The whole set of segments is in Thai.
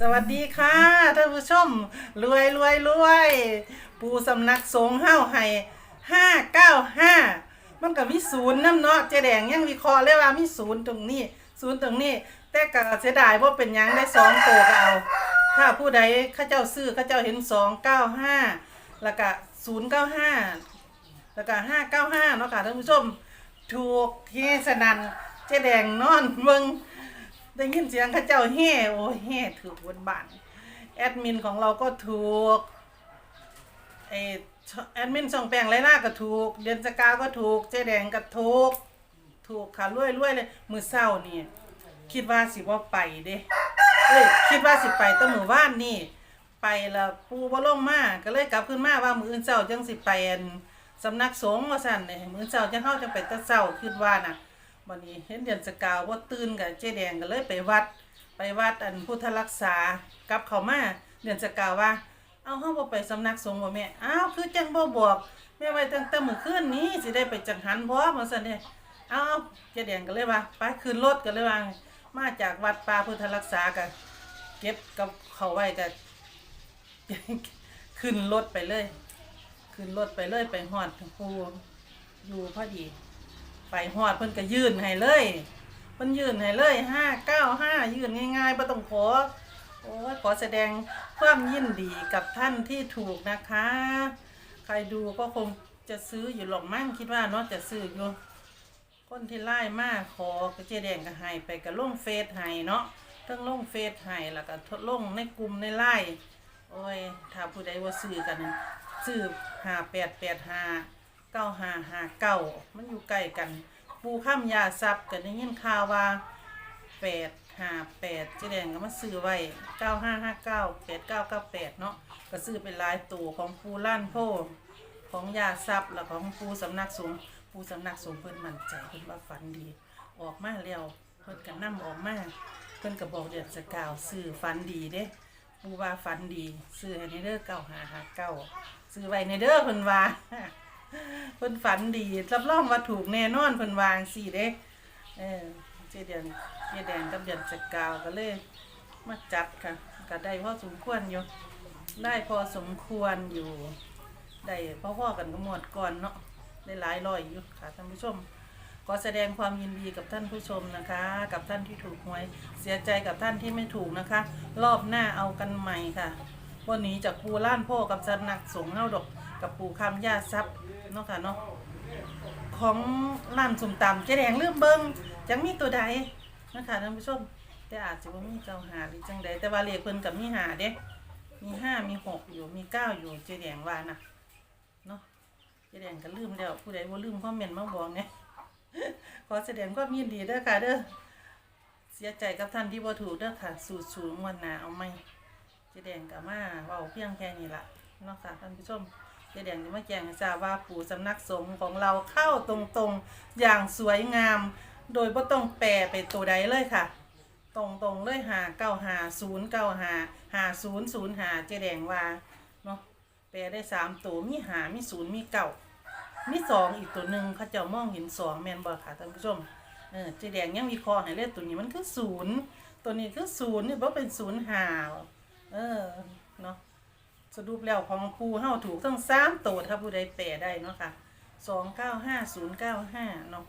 สวัสดีค่ะท่านผู้ชมรวยรวยรวยปูสำนักสงฆ์เฮ้าให้ห้าเก้าห้ามันกับมีศูนย์น้ำเนาะเจแดงยังวิเคราะห์เลยว่ามีศูนย์ตรงนี้ศูนย์ตรงนี้ แต่ก็เสียดายว่าเป็นหยังได้สองตัวก็เอา ถ้าผู้ใดเข้าเจ้าซื้อเข้าเจ้าเห็นสองเก้าห้าแล้วก็ศูนย์เก้าห้าแล้วก็ห้าเก้าห้าเนาะค่ะท่านผู้ชมถูกเฮสนันเจแดงนอนเมือง ได้ยินเสียงข้าเจ้าแห่โอ้แห่ถือบนบ้านแอดมินของเราก็ถูกไอแอดมินช่องแปลงไรล่าก็ถูก เดือนสกาก็ถูก เจ๊แดงก็ถูก ถูกค่ะรวยรวยเลยมือเศร้านี่คิดว่าสิว่าไปเด้เอ้ยคิดว่าสิไปตั้งมือว่านนี่ ไปและปูบ่ลงมาก็เลยกลับขึ้นมาว่ามืออื่นเช้าจังสิไปอันสำนักสงฆ์ว่าซั่นเนี่ยมือเช้าจังเฮาจังไปตะเช้าคิดว่าน่ะ วันนี้เห็นเดือนสกาวว่าตื่นกับเจ๊แดงก็เลยไปวัด ไปวัดอันพุทธรักษากลับเขามาเดือนสกาวว่า เอาเฮาบ่ไปสำนักสงฆ์บ่แม่อ้าวคือจังบ่บอกแม่ไว้ตั้งแต่มื้อคืนนี้สิได้ไปจังหันบ่มาซั่นเด้เอาเอาเจ๊แดงก็เลยว่าไปขึ้นรถก็เลยว่ามาจากวัดป่าพุทธรักษาก็เก็บกับเขาไว้ก็ขึ้นรถไปเลย ขึ้นรถไปเลยไปฮอดปูอยู่พอดี ไปหอดเพิ่นก็ยื่นให้เลยเพิ่นยื่นให้เลยห้าเก้าห้ายื่นง่ายๆบ่ต้องขอโอ้ยขอแสดงความยินดีกับท่านที่ถูกนะคะ ใครดูก็คงจะซื้ออยู่หรอกมั้งคิดว่าเนาะจะซื้ออยู่คนที่ไล่มากขอกระเจแดงก็ให้ไปกับล่งเฟซให้เนาะทั้งล่งเฟซให้แล้วก็ทดลงในกลุ่มในไล่โอ้ยถ้าผู้ใดว่าซื้อกันซื้อหาแปดแปดห้า เก้าห้าห้าเก้ามันอยู่ใกล้กัน ปูข้ามยาซับก็ได้ยินข่าวว่าแปดห้าแปดเจแดงก็มาซื้อไว้เก้าห้าห้าเก้าแปดเก้าเก้าแปดเนาะก็ซื้อเป็นลายตัวของปูล้านโพของยาซับแล้วของปูสำนักสงฆ์ปูสำนักสงฆ์เพิ่นมั่นใจเพิ่นว่าฝันดี ออกมาแล้วเพิ่นก็นำออกมาเพิ่นก็บบอกเดือนสกาวซื้อฝันดีเด้ปูว่าฝันดีซื้อให้ในเด้อเก้าหาหาเก้าซื้อไว้ในเด้อเพิ่นว่า เพิ่นฝันดีรับรองว่าถูกแน่นอนเพิ่นวางสี่เด้เออเจเดือนเจแดงกับเดือนสกาวก็เลยมาจัดค่ะก็ได้พอสมควรอยู่ ได้พอสมควรอยู่ ได้พ่อๆกันก็หมดก่อนเนาะได้หลายร้อยอยู่ค่ะท่านผู้ชมขอแสดงความยินดีกับท่านผู้ชมนะคะ กับท่านที่ถูกหวย เสียใจกับท่านที่ไม่ถูกนะคะ รอบหน้าเอากันใหม่ค่ะวันนี้จากปูล้านพ่อกับสนักสงเฮาดก กับปูคำย่าทรัพย์ เนาะค่ะเนาะของร้านสุ่มตำเจ๊แดงลืมเบิงจังมีตัวใดนะคะท่านผู้ชมแต่อาจจะว่ามีเจ้าหาหรือจังใดแต่ว่าเลขเพิ่นกับมีหาเด้มีห้ามีหกอยู่มีเก้าอยู่เจ๊แดงว่านะเนาะเจ๊แดงก็ลืมแล้วผู้ใดบ่าลืมคอมเมนต์มาบอกเนี่ยขอแสดงความยินดีเด้อค่ะเด้อเสียใจกับท่านที่บ่ถูกเด้อค่ะ สูตรสูงวันหนาเอาไหมเจ๊แดงก็มาเว้าเพียงแค่นี้ละเนาะค่ะท่านผู้ชม เจแดงจะมาแจ้งให้ทราบว่าปู่สำนักสงฆ์ของเราเข้าตรงๆอย่างสวยงาม โดยบ่ต้องแปลไปตัวใดเลยค่ะ ตรงๆเลยหาเก้าหาศูนย์เก้าหาหาศูนย์ศูนย์หาเจแดงว่าเนาะแปลได้สามตัวมีหามีศูนย์มีเก่ามีสองอีกตัวหนึ่งเขาเจ้ามองเห็นสองแมนบอค่ะท่านผู้ชมเออเจแดงยังมีคอให้เลขตัวนี้มันคือศูนย์ตัวนี้คือศูนย์นี่เพราะเป็นศูนย์หาเออเนาะ สรุปแล้วของปูเฮาถูกทั้งสามตัวถ้าผู้ใดแปลได้เนาะค่ะสองเก้าห้าศูนย์เก้าห้าเนาะ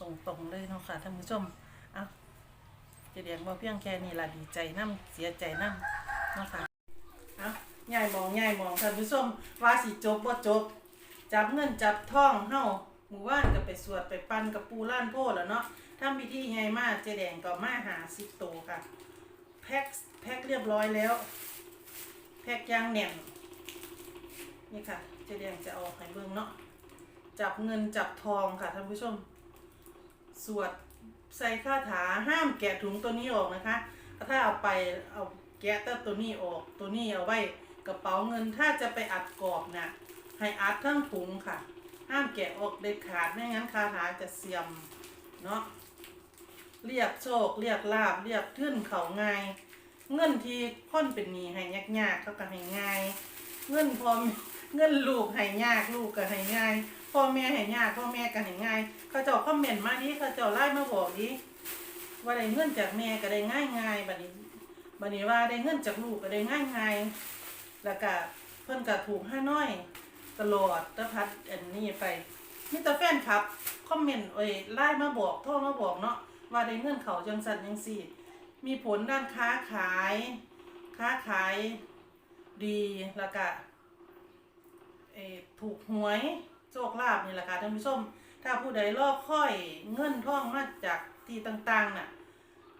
ตรงๆเลยเนาะค่ะท่านผู้ชมเอาเจ๊แดงบอเพียงแค่นี้ละดีใจน้ำเสียใจน้ำเนาะค่ะเอาใหญ่มองใหญ่มองท่านผู้ชมว่าสิจบบ่จบ จับเงินจับทองเฮาหมู่บ้านก็ไปสวดไปปั่นกับปูล้านโพแล้วเนาะทำพิธีใหญ่มากเจแดงก็มาหาสิบโตวค่ะ แพ็คแพ็คเรียบร้อยแล้ว พ็คยางแน่นนี่ค่ะเจแดงจะเอาให้เบิ่งเนาะจับเงินจับทองค่ะท่านผู้ชม สวดใส่คาถาห้ามแกะถุงตัวนี้ออกนะคะ ถ้าเอาไปเอาแกะแต่ตัวนี้ออก ตัวนี้เอาไว้กระเป๋าเงินถ้าจะไปอัดกรอบนะให้อัดทั้งถุงค่ะ ห้ามแกะออกเด็ดขาดไม่งั้นคาถาจะเสียมเนาะเรียกโชคเรียกลาบเรียกทื่นเขาง่าย เงินที่ค่อนเป็นหนี้ให้ยากๆเขาก็ให้ง่าย เงินพอเงินลูกให้ยากลูกก็ให้ง่ายพ่อแม่ให้ยากพ่อแม่ก็ให้ง่ายเขาเจ้าคอมเมนต์มาดิเขาเจ้าไล่มาบอกดิว่าได้เงินจากแม่ก็ได้ง่ายง่ายบัดนี้บัดนี้ว่าได้เงินจากลูกก็ได้ง่ายง่ายแล้วก็เพิ่นก็ถูกห้าน้อย ตลอดตะพัดอันนี้ไปมีแต่แฟนคลับคอมเมนต์เอ้ยไลน์มาบอกโทรมาบอกเนาะว่าได้เงินเขาจังสันจังสี่ มีผลด้านค้าขาย ค้าขายดีแล้วก็ถูกหวยโชคลาภนี่แหละค่ะท่านผู้ชม ถ้าผู้ใดรอกค่อยเงินท่องมาจากที่ต่างๆน่ะ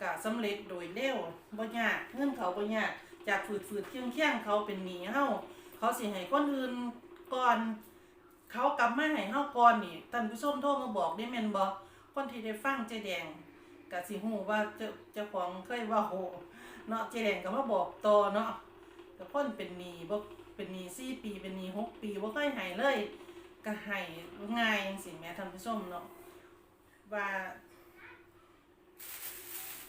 ก็สำเร็จโดยเร็วบ่ยากเงินเขาบ่ยากจากฝืดๆเคี่ยงเขาเป็นหนี้เฮาเขาสิให้คนอื่นก่อนเขากลับมาให้เฮาก่อนนี่ท่านผู้ชมโทรมาบอกได้แม่นบ่คนที่ได้ฟังเจแดง ก็สิฮู้ว่าเจ้าเจ้าของเคยว่าโหเนาะเจแดงก็มาบอกต่อเนาะก็คนเป็นหนี้บ่เป็นหนี้4ปีเป็นหนี้6ปีบ่เคยให้เลยก็ให้ง่ายจังซี่แหม่ท่านผู้ชมเนาะว่า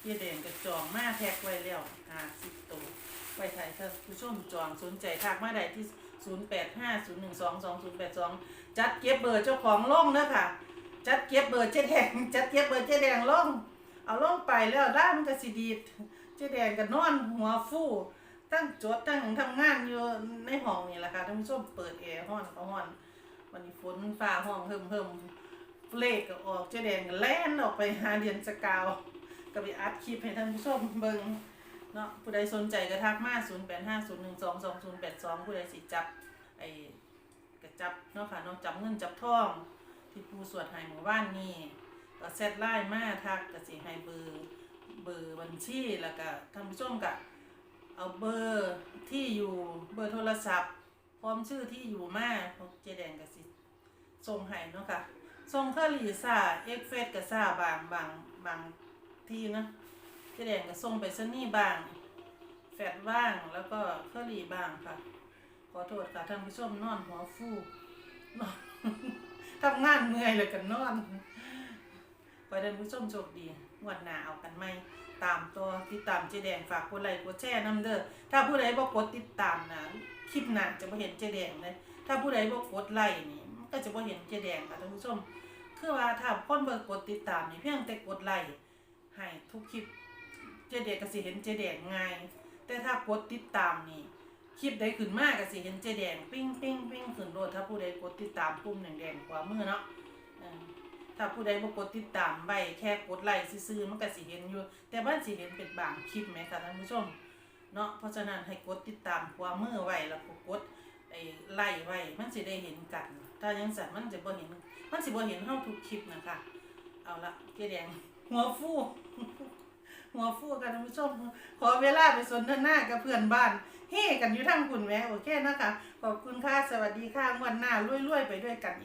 เจแดงก็จองมาแพ็คไว้แล้ว50ตัวไว้ถ่ายท่านผู้ชมจองสนใจทักมาได้ที่ 0850122082 จัดเก็บเบอร์เจ้าของลงเด้อค่ะ จัดเก็บเบอร์เจ๊แดง จัดเก็บเบอร์เจ๊แดงลง เอาลงไปแล้วด้านมันก็สิดีดเจ๊แดงก็นอนหัวฟูตั้งจดตั้งทำงานอยู่ในห้องนี่แหละค่ะท่านผู้ชมเปิดแอร์ห้อนก็ห้อนวันนี้ฝนฟ้าห้องเฮิมเฮิมเลขก็ออกเจ๊แดงก็แล่นออกไปหาเดียนสกาวก็ไปอัดคลิปให้ท่านผู้ชมเบิ่งเนาะผู้ใดสนใจก็ทักมา 0850122082 ผู้ใดสิจับไอ้กระจับเนาะค่ะเนาะจับเงินจับทอง ที่ผู้สวดให้หมู่บ้านนี่ ก็แซดไลน์มาทักก็สิให้เบอร์เบอร์บัญชีแล้วก็ท่านผู้ชมก็เอาเบอร์ที่อยู่เบอร์โทรศัพท์ พร้อมชื่อที่อยู่มาเจแดงก็สิส่งให้เนาะค่ะส่งเคอรีซ่าเอ็กเฟสก็ซ่าบางบางบางที่นะเจแดงก็ส่งไปซนี่บางแฟดบ้างแล้วก็เคอรีบางค่ะ ขอโทษค่ะท่านผู้ชมนอนหัวฟูนอนทำงานเมื่อยเลยกันนอน ขอให้ท่านผู้ชมโชคดีงวดหน้าเอากันไหมตามตัวติดตามเจแดงฝากกดไลค์กดแชร์น้ำเด้อถ้าผู้ใดบ่กดติดตามนะคลิปหน้าจะบ่เห็นเจแดงเลยถ้าผู้ใดบ่กดไลค์นี่ก็จะบ่เห็นเจแดงค่ะท่านผู้ชม คือว่าถ้าคนเบิ่กดติดตามนี่เพียงแต่กดไลค์ให้ทุกคลิปเจแดงก็สิเห็นเจแดงง่ายแต่ถ้ากดติดตามนี่คลิปใดขึ้นมากก็สิเห็นเจแดงปิ้งปิ้งปิ้งขึ้นโดดถ้าผู้ใดกดติดตามปุ่มแดงๆขวามือเนาะ ถ้าผู้ใดบ่กดติดตามไว้แค่กดไลค์ซื่อๆมันก็สิเห็นอยู่ แต่มันสิเห็นเป็นบางคลิปแหมค่ะท่านผู้ชมเนาะเพราะฉะนั้นให้กดติดตามขวามือไว้แล้วก็กดไอ้ไล่ไว้มันสิได้เห็นกัน ถ้ายังสั่นมันจะบ่เห็น มันสิบ่เห็นเฮาทุกคลิปนะคะเอาละเจแดงหัวฟูหัวฟูกันท่านผู้ชม ขอเวลาไปสนทนากับเพื่อนบ้านเฮกันอยู่ทั้งคุณแม่โอเคนะคะ ขอบคุณค่ะ สวัสดีค่ะงวันหน้ารวยๆ ไปด้วยกัน